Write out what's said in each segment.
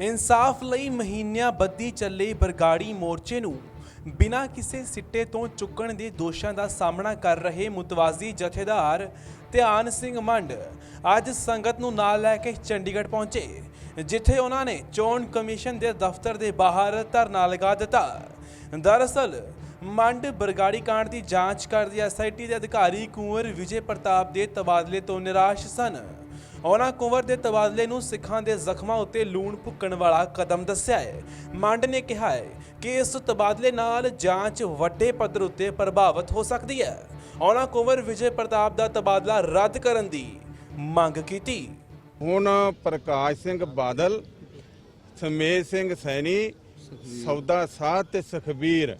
ਇਨਸਾਫ ਲਈ ਮਹੀਨਿਆਂ ਬੱਦੀ ਚੱਲੇ ਬਰਗਾੜੀ ਮੋਰਚੇ ਨੂੰ। ਬਿਨਾਂ ਕਿਸੇ ਸਿੱਟੇ ਤੋਂ ਚੁੱਕਣ ਦੇ ਦੋਸ਼ਾਂ ਦਾ ਸਾਹਮਣਾ ਕਰ ਰਹੇ ਮੁਤਵਾਜ਼ੀ ਜਥੇਦਾਰ ਧਿਆਨ ਸਿੰਘ ਮੰਡ। ਅੱਜ ਸੰਗਤ ਨੂੰ ਨਾਲ ਲੈ ਕੇ ਚੰਡੀਗੜ੍ਹ ਪਹੁੰਚੇ, ਜਿੱਥੇ ਉਹਨਾਂ ਨੇ ਚੋਣ ਕਮਿਸ਼ਨ ਦੇ ਦਫ਼ਤਰ ਦੇ ਬਾਹਰ ਧਰਨਾ ਲਗਾ ਦਿੱਤਾ। ਦਰਅਸਲ, ਮੰਡ ਬਰਗਾੜੀ ਕਾਂਡ ਦੀ ਜਾਂਚ ਕਰਦੀ ਐਸਆਈਟੀ ਦੇ ਅਧਿਕਾਰੀ ਕੁੰਵਰ ਵਿਜੇ ਪ੍ਰਤਾਪ ਦੇ ਤਬਾਦਲੇ ਤੋਂ ਨਿਰਾਸ਼ ਸਨ। ਉਹਨਾਂ ਕੁੰਵਰ ਦੇ ਤਬਾਦਲੇ ਨੂੰ ਸਿੱਖਾਂ ਦੇ ਜ਼ਖਮਾਂ ਉੱਤੇ ਲੂਣ ਭੁੱਕਣ ਵਾਲਾ ਕਦਮ ਦੱਸਿਆ ਹੈ। ਮੰਡ ਨੇ ਕਿਹਾ ਹੈ ਕਿ ਇਸ ਤਬਾਦਲੇ ਨਾਲ ਜਾਂਚ ਵੱਡੇ ਪੱਧਰ ਉੱਤੇ ਪ੍ਰਭਾਵਿਤ ਹੋ ਸਕਦੀ ਹੈ। ਉਹਨਾਂ ਕੁੰਵਰ ਵਿਜੇ ਪ੍ਰਤਾਪ ਦਾ ਤਬਾਦਲਾ ਰੱਦ ਕਰਨ ਦੀ ਮੰਗ ਕੀਤੀ। ਹੁਣ ਪ੍ਰਕਾਸ਼ ਸਿੰਘ ਬਾਦਲ ਸਮੇਤ ਸਿੰਘ ਸੈਣੀ, ਸੌਦਾ ਸਾਧ ਤੇ ਸੁਖਬੀਰ,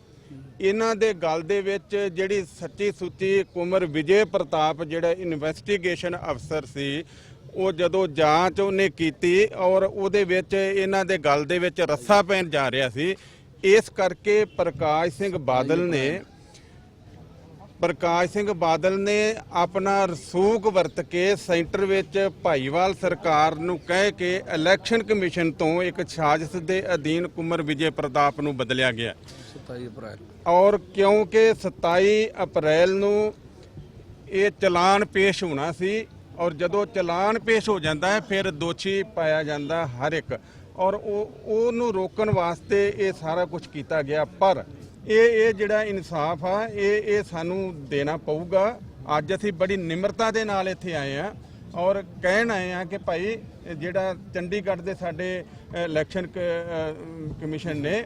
ਇਹਨਾਂ ਦੇ ਗੱਲ ਦੇ ਵਿੱਚ ਜਿਹੜੀ ਸੱਚੀ ਸੁੱਚੀ ਕੁਮਰ ਵਿਜੇ ਪ੍ਰਤਾਪ ਜਿਹੜਾ ਇਨਵੈਸਟੀਗੇਸ਼ਨ ਅਫਸਰ ਸੀ ਉਹ ਜਦੋਂ ਜਾਂਚ ਉਹਨੇ ਕੀਤੀ ਔਰ ਉਹਦੇ ਵਿੱਚ ਇਹਨਾਂ ਦੇ ਗੱਲ ਦੇ ਵਿੱਚ ਰੱਸਾ ਪੈਣ ਜਾ ਰਿਹਾ ਸੀ ਇਸ ਕਰਕੇ ਪ੍ਰਕਾਸ਼ ਸਿੰਘ ਬਾਦਲ ਨੇ ਪ੍ਰਕਾਸ਼ ਸਿੰਘ ਬਾਦਲ ਨੇ ਆਪਣਾ ਰਸੂਖ ਵਰਤ ਕੇ ਸੈਂਟਰ ਵਿੱਚ ਭਾਈਵਾਲ ਸਰਕਾਰ ਨੂੰ ਕਹਿ ਕੇ ਇਲੈਕਸ਼ਨ ਕਮਿਸ਼ਨ ਤੋਂ ਇੱਕ ਸਾਜ਼ਿਸ਼ ਦੇ ਅਧੀਨ ਕੁਮਰ ਵਿਜੇ ਪ੍ਰਤਾਪ ਨੂੰ ਬਦਲਿਆ ਗਿਆ। 27 ਅਪ੍ਰੈਲ। ਔਰ ਕਿਉਂਕਿ 27 ਅਪ੍ਰੈਲ ਨੂੰ ਇਹ ਚਲਾਨ ਪੇਸ਼ ਹੋਣਾ ਸੀ ਔਰ ਜਦੋਂ ਚਲਾਨ ਪੇਸ਼ ਹੋ ਜਾਂਦਾ ਹੈ, ਫਿਰ ਦੋਸ਼ੀ ਪਾਇਆ ਜਾਂਦਾ ਹਰ ਇੱਕ। ਔਰ ਉਹ, ਉਹਨੂੰ ਰੋਕਣ ਵਾਸਤੇ ਇਹ ਸਾਰਾ ਕੁਝ ਕੀਤਾ ਗਿਆ। ਪਰ ਇਹ ਇਹ ਜਿਹੜਾ ਇਨਸਾਫ ਆ, ਇਹ ਇਹ ਸਾਨੂੰ ਦੇਣਾ ਪਊਗਾ। ਅੱਜ ਅਸੀਂ ਬੜੀ ਨਿਮਰਤਾ ਦੇ ਨਾਲ ਇੱਥੇ ਆਏ ਆ ਔਰ ਕਹਿਣ ਆਏ ਆ ਕਿ ਭਾਈ, ਜਿਹੜਾ ਚੰਡੀਗੜ੍ਹ ਦੇ ਸਾਡੇ ਇਲੈਕਸ਼ਨ ਕ- ਕਮਿਸ਼ਨ ਨੇ,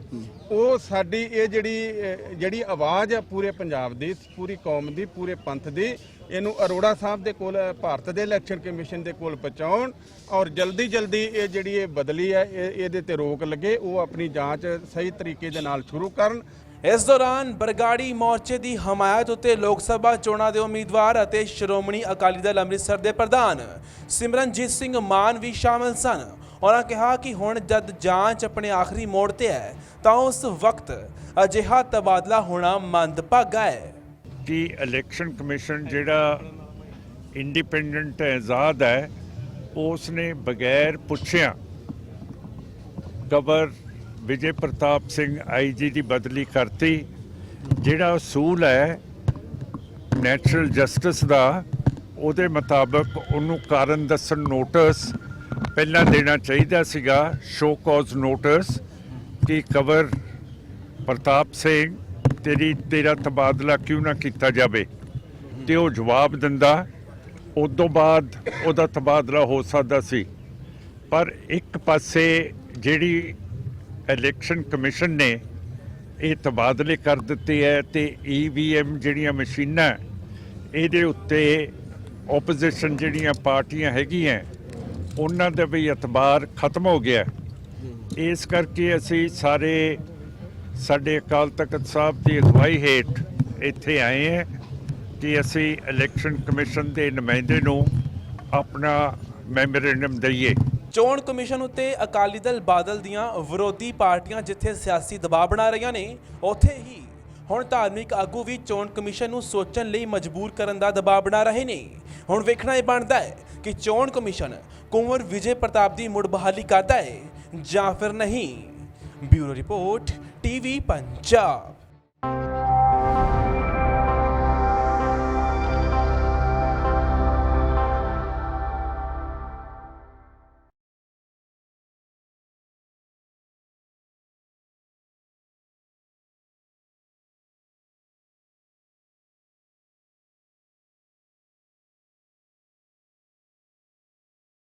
ਉਹ ਸਾਡੀ ਇਹ ਜਿਹੜੀ ਜਿਹੜੀ ਆਵਾਜ਼ ਆ ਪੂਰੇ ਪੰਜਾਬ ਦੀ, ਪੂਰੀ ਕੌਮ ਦੀ, ਪੂਰੇ ਪੰਥ ਦੀ, ਇਹਨੂੰ ਅਰੋੜਾ ਸਾਹਿਬ ਦੇ ਕੋਲ, ਭਾਰਤ ਦੇ ਇਲੈਕਸ਼ਨ ਕਮਿਸ਼ਨ ਦੇ ਕੋਲ ਪਹੁੰਚਾਉਣ ਔਰ ਜਲਦੀ ਜਲਦੀ ਇਹ ਜਿਹੜੀ ਇਹ ਬਦਲੀ ਹੈ ਇਹ, ਇਹਦੇ ਤੇ ਰੋਕ ਲੱਗੇ, ਉਹ ਆਪਣੀ ਜਾਂਚ ਸਹੀ ਤਰੀਕੇ ਦੇ ਨਾਲ ਸ਼ੁਰੂ ਕਰਨ ਇਸ ਦੌਰਾਨ ਬਰਗਾੜੀ ਮੋਰਚੇ ਦੀ ਹਮਾਇਤ ਉੱਤੇ ਲੋਕ ਸਭਾ ਚੋਣਾਂ ਦੇ ਉਮੀਦਵਾਰ ਅਤੇ ਸ਼੍ਰੋਮਣੀ ਅਕਾਲੀ ਦਲ ਅੰਮ੍ਰਿਤਸਰ ਦੇ ਪ੍ਰਧਾਨ ਸਿਮਰਨਜੀਤ ਸਿੰਘ ਮਾਨ ਵੀ ਸ਼ਾਮਲ ਸਨ। ਉਹਨਾਂ ਕਿਹਾ ਕਿ ਹੁਣ ਜਦ ਜਾਂਚ ਆਪਣੇ ਆਖਰੀ ਮੋੜ ਤੇ ਹੈ, ਤਾਂ ਉਸ ਵਕਤ ਅਜਿਹਾ ਤਬਾਦਲਾ ਹੋਣਾ ਮੰਦਭਾਗਾ ਹੈ। ਕਿ ਇਲੈਕਸ਼ਨ ਕਮਿਸ਼ਨ ਜਿਹੜਾ ਇੰਡੀਪੈਂਡੈਂਟ ਹੈ ਆਜ਼ਾਦ ਹੈ ਉਸ ਨੇ ਬਗੈਰ ਪੁੱਛਿਆ ਗਵਰ ਵਿਜੇ ਪ੍ਰਤਾਪ ਸਿੰਘ ਆਈਜੀ ਦੀ ਬਦਲੀ ਕਰਤੀ, ਜਿਹੜਾ ਅਸੂਲ ਹੈ ਨੈਚੁਰਲ ਜਸਟਿਸ ਦਾ, ਉਹਦੇ ਮੁਤਾਬਕ ਉਹਨੂੰ ਕਾਰਨ ਦੱਸਣ ਨੋਟਿਸ ਪਹਿਲਾਂ ਦੇਣਾ ਚਾਹੀਦਾ ਸੀਗਾ ਸ਼ੋ ਕਾਜ਼ ਨੋਟਿਸ, ਕਿ ਕਵਰ ਪ੍ਰਤਾਪ ਸਿੰਘ, ਤੇਰੀ, ਤੇਰਾ ਤਬਾਦਲਾ ਕਿਉਂ ਨਾ ਕੀਤਾ ਜਾਵੇ? ਤੇ ਉਹ ਜਵਾਬ ਦਿੰਦਾ ਉਸ ਤੋਂ ਬਾਅਦ ਉਹਦਾ ਤਬਾਦਲਾ ਹੋ ਸਕਦਾ ਸੀ। ਪਰ ਇੱਕ ਪਾਸੇ ਜਿਹੜੀ ਇਲੈਕਸ਼ਨ ਕਮਿਸ਼ਨ ਨੇ ਇਹ ਤਬਾਦਲੇ ਕਰ ਦਿੱਤੇ ਹੈ ਤੇ ਈਵੀਐਮ ਜਿਹੜੀਆਂ ਮਸ਼ੀਨਾਂ ਇਹਦੇ ਉੱਤੇ ਆਪੋਜੀਸ਼ਨ ਜਿਹੜੀਆਂ ਪਾਰਟੀਆਂ ਹੈਗੀਆਂ ਉਹਨਾਂ ਦਾ ਵੀ ਇਤਬਾਰ ਖਤਮ ਹੋ ਗਿਆ ਇਸ ਕਰਕੇ ਅਸੀਂ ਸਾਰੇ ਸਾਡੇ ਅਕਾਲ ਤਖਤ ਸਾਹਿਬ ਦੀ ਅਗਵਾਈ ਹੇਠ ਇੱਥੇ ਆਏ ਹਾਂ ਕਿ ਅਸੀਂ ਇਲੈਕਸ਼ਨ ਕਮਿਸ਼ਨ ਦੇ ਨੁਮਾਇੰਦੇ ਨੂੰ ਆਪਣਾ ਮੈਮੋਰੈਂਡਮ ਦਈਏ। ਚੋਣ ਕਮਿਸ਼ਨ ਉੱਤੇ ਅਕਾਲੀ ਦਲ ਬਾਦਲ ਦੀਆਂ ਵਿਰੋਧੀ ਪਾਰਟੀਆਂ ਜਿੱਥੇ ਸਿਆਸੀ ਦਬਾਅ ਬਣਾ ਰਹੀਆਂ ਨੇ, ਉੱਥੇ ਹੀ ਹੁਣ ਧਾਰਮਿਕ ਆਗੂ ਵੀ ਚੋਣ ਕਮਿਸ਼ਨ ਨੂੰ ਸੋਚਣ ਲਈ ਮਜਬੂਰ ਕਰਨ ਦਾ ਦਬਾਅ ਬਣਾ ਰਹੇ ਨੇ। ਹੁਣ ਵੇਖਣਾ ਇਹ ਬਣਦਾ ਹੈ ਕਿ ਚੋਣ ਕਮਿਸ਼ਨ ਕੁੰਵਰ ਵਿਜੇ ਪ੍ਰਤਾਪ ਦੀ ਮੁੜ ਬਹਾਲੀ ਕਰਦਾ ਹੈ ਜਾਂ ਫਿਰ ਨਹੀਂ। Bureau report, TV Punjab.